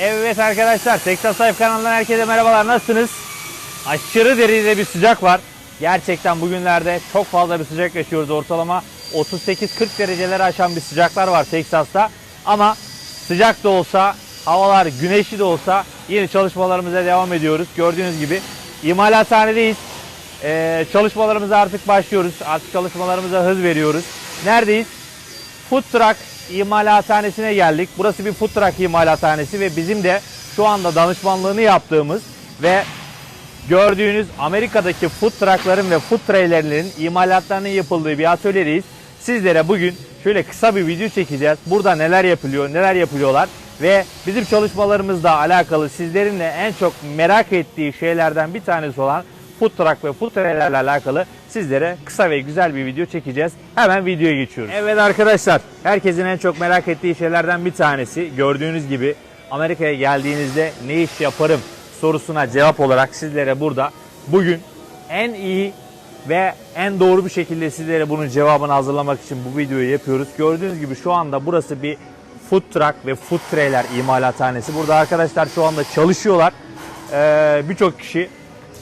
Evet arkadaşlar Texas Life kanalından herkese merhabalar nasılsınız? Aşırı derecede bir sıcak var. Gerçekten bugünlerde çok fazla bir sıcak yaşıyoruz. Ortalama 38-40 dereceleri aşan bir sıcaklar var Texas'ta. Ama sıcak da olsa, havalar güneşli de olsa yine çalışmalarımıza devam ediyoruz. Gördüğünüz gibi imalathanedeyiz. Ee, çalışmalarımıza artık başlıyoruz. Artık çalışmalarımıza hız veriyoruz. Neredeyiz? Food Truck imalathanesine geldik. Burası bir food truck imalathanesi ve bizim de şu anda danışmanlığını yaptığımız ve gördüğünüz Amerika'daki food truckların ve food trailerlerin imalatlarının yapıldığı bir atölyedeyiz. Sizlere bugün şöyle kısa bir video çekeceğiz. Burada neler yapılıyor, neler yapılıyorlar ve bizim çalışmalarımızla alakalı sizlerin de en çok merak ettiği şeylerden bir tanesi olan food truck ve food trailerle alakalı sizlere kısa ve güzel bir video çekeceğiz. Hemen videoya geçiyoruz. Evet arkadaşlar, herkesin en çok merak ettiği şeylerden bir tanesi gördüğünüz gibi Amerika'ya geldiğinizde ne iş yaparım sorusuna cevap olarak sizlere burada bugün en iyi ve en doğru bir şekilde sizlere bunun cevabını hazırlamak için bu videoyu yapıyoruz. Gördüğünüz gibi şu anda burası bir food truck ve food trailer imalathanesi. Burada arkadaşlar şu anda çalışıyorlar. Ee, Birçok kişi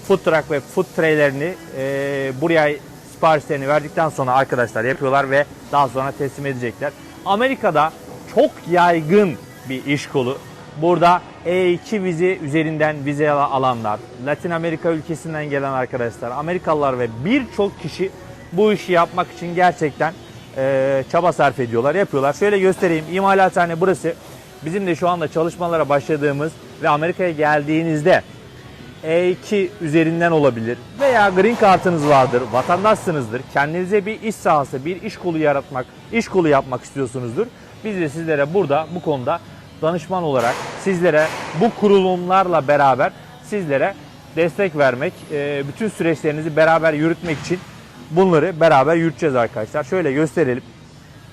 food truck ve food trailerini e, buraya siparişlerini verdikten sonra arkadaşlar yapıyorlar ve daha sonra teslim edecekler. Amerika'da çok yaygın bir iş kolu. Burada E2 vize üzerinden vize alanlar, Latin Amerika ülkesinden gelen arkadaşlar, Amerikalılar ve birçok kişi bu işi yapmak için gerçekten e, çaba sarf ediyorlar, yapıyorlar. Şöyle göstereyim. İmalathane burası. Bizim de şu anda çalışmalara başladığımız ve Amerika'ya geldiğinizde E2 üzerinden olabilir veya green kartınız vardır, vatandaşsınızdır. Kendinize bir iş sahası, bir iş kolu yaratmak, iş kolu yapmak istiyorsunuzdur. Biz de sizlere burada bu konuda danışman olarak sizlere bu kurulumlarla beraber sizlere destek vermek, e, bütün süreçlerinizi beraber yürütmek için bunları beraber yürüteceğiz arkadaşlar. Şöyle gösterelim.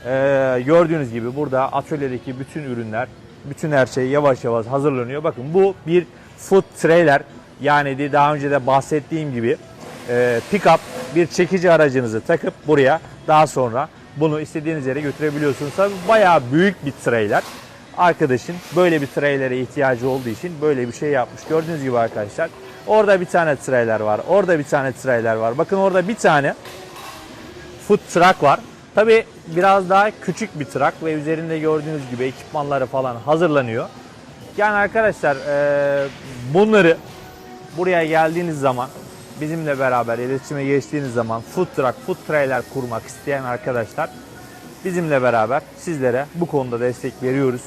Ee, gördüğünüz gibi burada atölyedeki bütün ürünler, bütün her şey yavaş yavaş hazırlanıyor. Bakın bu bir food trailer yani daha önce de bahsettiğim gibi e, pick-up bir çekici aracınızı takıp buraya daha sonra bunu istediğiniz yere götürebiliyorsunuz. Tabii bayağı büyük bir trailer. Arkadaşın böyle bir trailere ihtiyacı olduğu için böyle bir şey yapmış. Gördüğünüz gibi arkadaşlar orada bir tane trailer var. Orada bir tane trailer var. Bakın orada bir tane food truck var. Tabi biraz daha küçük bir truck ve üzerinde gördüğünüz gibi ekipmanları falan hazırlanıyor. Yani arkadaşlar e, bunları buraya geldiğiniz zaman bizimle beraber iletişime geçtiğiniz zaman food truck, food trailer kurmak isteyen arkadaşlar bizimle beraber sizlere bu konuda destek veriyoruz.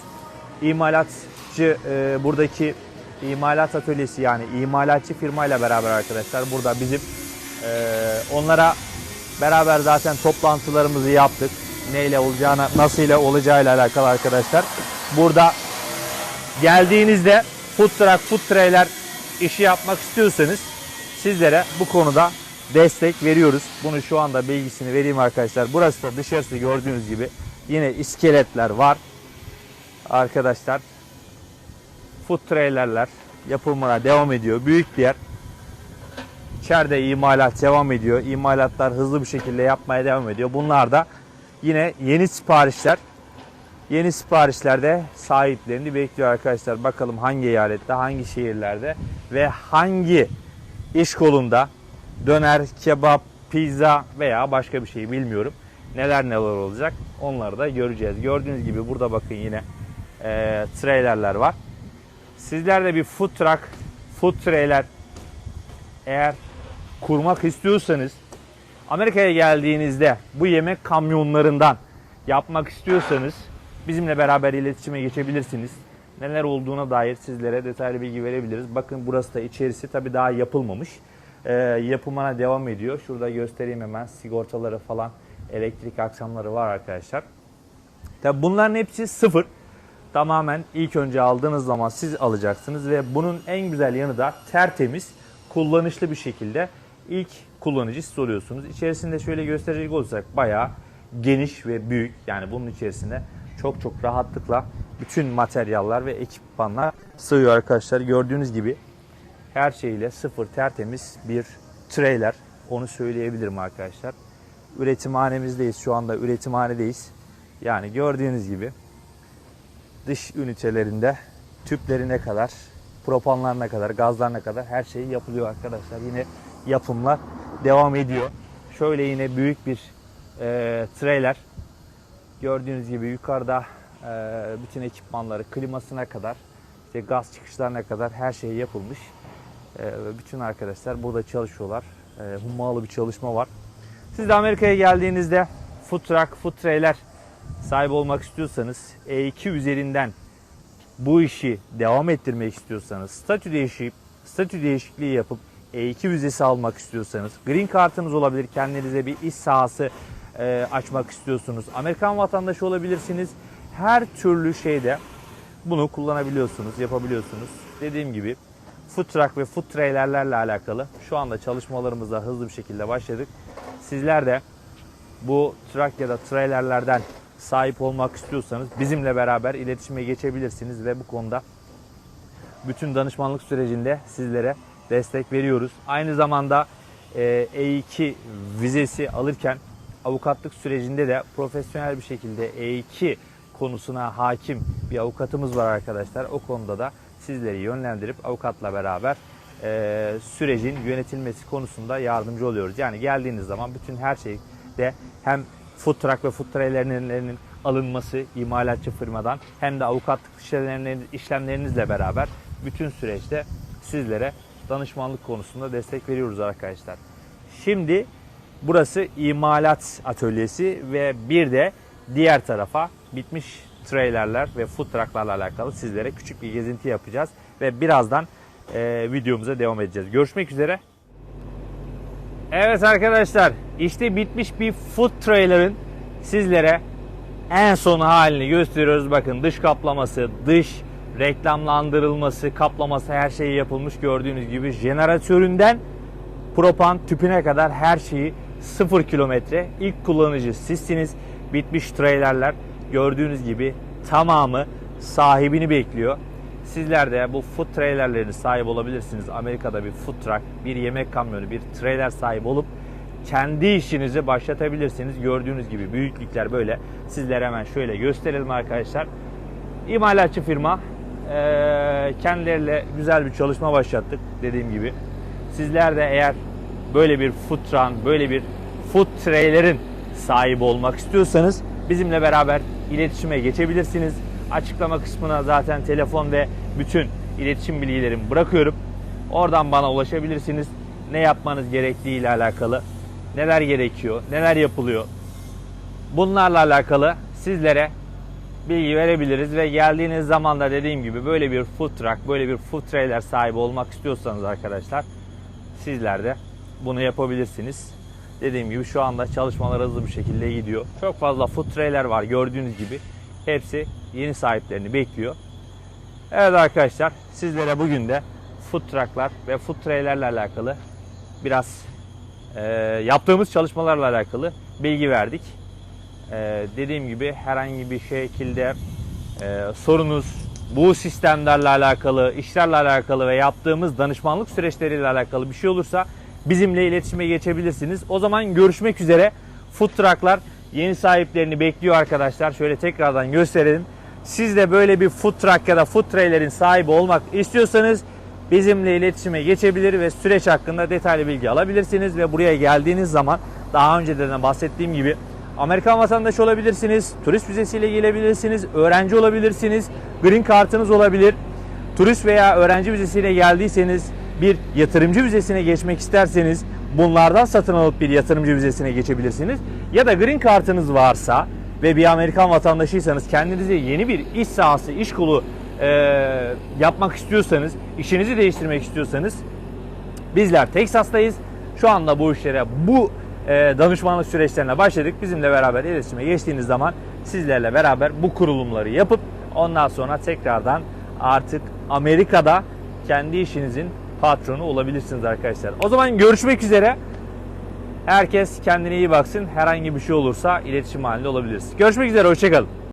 İmalatçı e, buradaki imalat atölyesi yani imalatçı firmayla beraber arkadaşlar burada bizim e, onlara beraber zaten toplantılarımızı yaptık. Neyle olacağına, nasıl ile olacağıyla alakalı arkadaşlar. Burada geldiğinizde food truck, food trailer işi yapmak istiyorsanız sizlere bu konuda destek veriyoruz. Bunu şu anda bilgisini vereyim arkadaşlar. Burası da dışarısı gördüğünüz gibi yine iskeletler var. Arkadaşlar food trailerler yapılmaya devam ediyor. Büyük bir yer. İçeride imalat devam ediyor. İmalatlar hızlı bir şekilde yapmaya devam ediyor. Bunlar da yine yeni siparişler. Yeni siparişlerde sahiplerini bekliyor arkadaşlar. Bakalım hangi eyalette, hangi şehirlerde ve hangi iş kolunda döner, kebap, pizza veya başka bir şey bilmiyorum. Neler neler olacak onları da göreceğiz. Gördüğünüz gibi burada bakın yine e, trailerler var. Sizler de bir food truck, food trailer eğer kurmak istiyorsanız Amerika'ya geldiğinizde bu yemek kamyonlarından yapmak istiyorsanız bizimle beraber iletişime geçebilirsiniz. Neler olduğuna dair sizlere detaylı bilgi verebiliriz. Bakın burası da içerisi tabii daha yapılmamış. Ee, yapımına devam ediyor. Şurada göstereyim hemen sigortaları falan elektrik aksamları var arkadaşlar. Tabii bunların hepsi sıfır. Tamamen ilk önce aldığınız zaman siz alacaksınız ve bunun en güzel yanı da tertemiz, kullanışlı bir şekilde ilk kullanıcı siz oluyorsunuz. İçerisinde şöyle gösterecek olursak bayağı geniş ve büyük. Yani bunun içerisinde çok çok rahatlıkla bütün materyaller ve ekipmanlar sığıyor arkadaşlar. Gördüğünüz gibi her şeyle sıfır tertemiz bir trailer. Onu söyleyebilirim arkadaşlar. Üretimhanemizdeyiz. Şu anda üretimhanedeyiz. Yani gördüğünüz gibi dış ünitelerinde tüplerine kadar, propanlarına kadar, gazlarına kadar her şey yapılıyor arkadaşlar. Yine yapımlar devam ediyor. Şöyle yine büyük bir e, trailer. Gördüğünüz gibi yukarıda e, bütün ekipmanları, klimasına kadar, işte gaz çıkışlarına kadar her şey yapılmış. E, bütün arkadaşlar burada çalışıyorlar. E, hummalı bir çalışma var. Siz de Amerika'ya geldiğinizde food truck, food trailer sahibi olmak istiyorsanız E2 üzerinden bu işi devam ettirmek istiyorsanız, statü değişip statü değişikliği yapıp E2 vizesi almak istiyorsanız, green kartınız olabilir, kendinize bir iş sahası e, açmak istiyorsunuz, Amerikan vatandaşı olabilirsiniz. Her türlü şeyde bunu kullanabiliyorsunuz, yapabiliyorsunuz. Dediğim gibi food truck ve food trailerlerle alakalı şu anda çalışmalarımıza hızlı bir şekilde başladık. Sizler de bu truck ya da trailerlerden sahip olmak istiyorsanız bizimle beraber iletişime geçebilirsiniz ve bu konuda bütün danışmanlık sürecinde sizlere destek veriyoruz. Aynı zamanda e, E2 vizesi alırken avukatlık sürecinde de profesyonel bir şekilde E2 konusuna hakim bir avukatımız var arkadaşlar. O konuda da sizleri yönlendirip avukatla beraber e, sürecin yönetilmesi konusunda yardımcı oluyoruz. Yani geldiğiniz zaman bütün her şeyde hem food truck ve food trailerlerinin alınması imalatçı firmadan hem de avukatlık işlemleriniz, işlemlerinizle beraber bütün süreçte sizlere danışmanlık konusunda destek veriyoruz arkadaşlar. Şimdi burası imalat atölyesi ve bir de diğer tarafa bitmiş trailerler ve food trucklarla alakalı sizlere küçük bir gezinti yapacağız ve birazdan e, videomuza devam edeceğiz. Görüşmek üzere. Evet arkadaşlar işte bitmiş bir food trailer'ın sizlere en son halini gösteriyoruz. Bakın dış kaplaması, dış reklamlandırılması, kaplaması her şey yapılmış gördüğünüz gibi. Jeneratöründen propan tüpüne kadar her şeyi 0 kilometre. İlk kullanıcı sizsiniz. Bitmiş trailerler gördüğünüz gibi tamamı sahibini bekliyor. Sizler de bu food trailerlerin sahibi olabilirsiniz. Amerika'da bir food truck, bir yemek kamyonu, bir trailer sahibi olup kendi işinizi başlatabilirsiniz. Gördüğünüz gibi büyüklükler böyle. Sizlere hemen şöyle gösterelim arkadaşlar. İmalatçı firma. Kendileriyle güzel bir çalışma başlattık dediğim gibi. Sizler de eğer böyle bir food truck, böyle bir food trailer'in sahibi olmak istiyorsanız bizimle beraber iletişime geçebilirsiniz. Açıklama kısmına zaten telefon ve bütün iletişim bilgilerimi bırakıyorum. Oradan bana ulaşabilirsiniz. Ne yapmanız gerektiği ile alakalı, neler gerekiyor, neler yapılıyor. Bunlarla alakalı sizlere bilgi verebiliriz ve geldiğiniz zaman da dediğim gibi böyle bir food truck, böyle bir food trailer sahibi olmak istiyorsanız arkadaşlar sizler de bunu yapabilirsiniz. Dediğim gibi şu anda çalışmalar hızlı bir şekilde gidiyor. Çok fazla food trailer var gördüğünüz gibi. Hepsi yeni sahiplerini bekliyor. Evet arkadaşlar sizlere bugün de food trucklar ve food trailerle alakalı biraz e, yaptığımız çalışmalarla alakalı bilgi verdik. E, dediğim gibi herhangi bir şekilde e, sorunuz bu sistemlerle alakalı, işlerle alakalı ve yaptığımız danışmanlık süreçleriyle alakalı bir şey olursa bizimle iletişime geçebilirsiniz. O zaman görüşmek üzere. Food trucklar yeni sahiplerini bekliyor arkadaşlar. Şöyle tekrardan gösterelim. Siz de böyle bir food truck ya da food trailer'in sahibi olmak istiyorsanız bizimle iletişime geçebilir ve süreç hakkında detaylı bilgi alabilirsiniz ve buraya geldiğiniz zaman daha önceden de bahsettiğim gibi Amerikan vatandaşı olabilirsiniz, turist vizesiyle gelebilirsiniz, öğrenci olabilirsiniz, green kartınız olabilir. Turist veya öğrenci vizesiyle geldiyseniz bir yatırımcı vizesine geçmek isterseniz bunlardan satın alıp bir yatırımcı vizesine geçebilirsiniz. Ya da green kartınız varsa ve bir Amerikan vatandaşıysanız kendinize yeni bir iş sahası, iş kolu e, yapmak istiyorsanız, işinizi değiştirmek istiyorsanız bizler Teksas'tayız. Şu anda bu işlere, bu e, danışmanlık süreçlerine başladık. Bizimle beraber iletişime geçtiğiniz zaman sizlerle beraber bu kurulumları yapıp ondan sonra tekrardan artık Amerika'da kendi işinizin patronu olabilirsiniz arkadaşlar. O zaman görüşmek üzere. Herkes kendine iyi baksın. Herhangi bir şey olursa iletişim halinde olabiliriz. Görüşmek üzere. Hoşçakalın.